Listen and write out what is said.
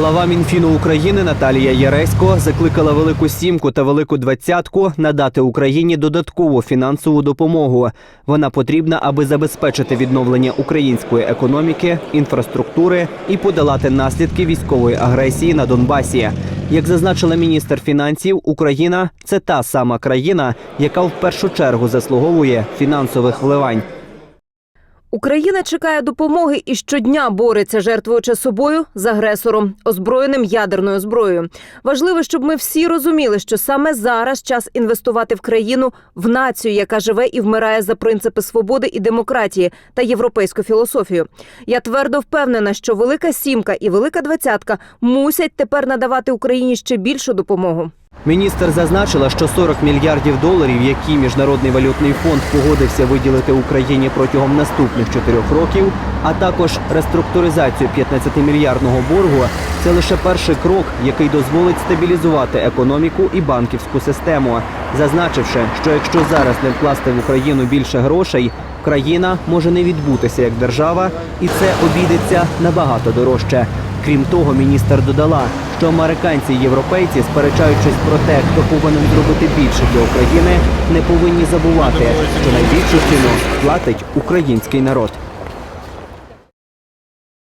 Глава Мінфіну України Наталія Яресько закликала Велику Сімку та Велику Двадцятку надати Україні додаткову фінансову допомогу. Вона потрібна, аби забезпечити відновлення української економіки, інфраструктури і подолати наслідки військової агресії на Донбасі. Як зазначила міністр фінансів, Україна це та сама країна, яка в першу чергу заслуговує фінансових вливань. Україна чекає допомоги і щодня бореться, жертвуючи собою з агресором, озброєним ядерною зброєю. Важливо, щоб ми всі розуміли, що саме зараз час інвестувати в країну, в націю, яка живе і вмирає за принципи свободи і демократії та європейську філософію. Я твердо впевнена, що Велика Сімка і Велика Двадцятка мусять тепер надавати Україні ще більшу допомогу. Міністр зазначила, що 40 мільярдів доларів, які міжнародний валютний фонд погодився виділити Україні протягом наступних чотирьох років, а також реструктуризацію 15-мільярдного боргу, це лише перший крок, який дозволить стабілізувати економіку і банківську систему, зазначивши, що якщо зараз не вкласти в Україну більше грошей, країна може не відбутися як держава, і це обійдеться набагато дорожче. Крім того, міністр додала, що американці і європейці, сперечаючись про те, хто повинен зробити більше для України, не повинні забувати, що найбільшу ціну платить український народ.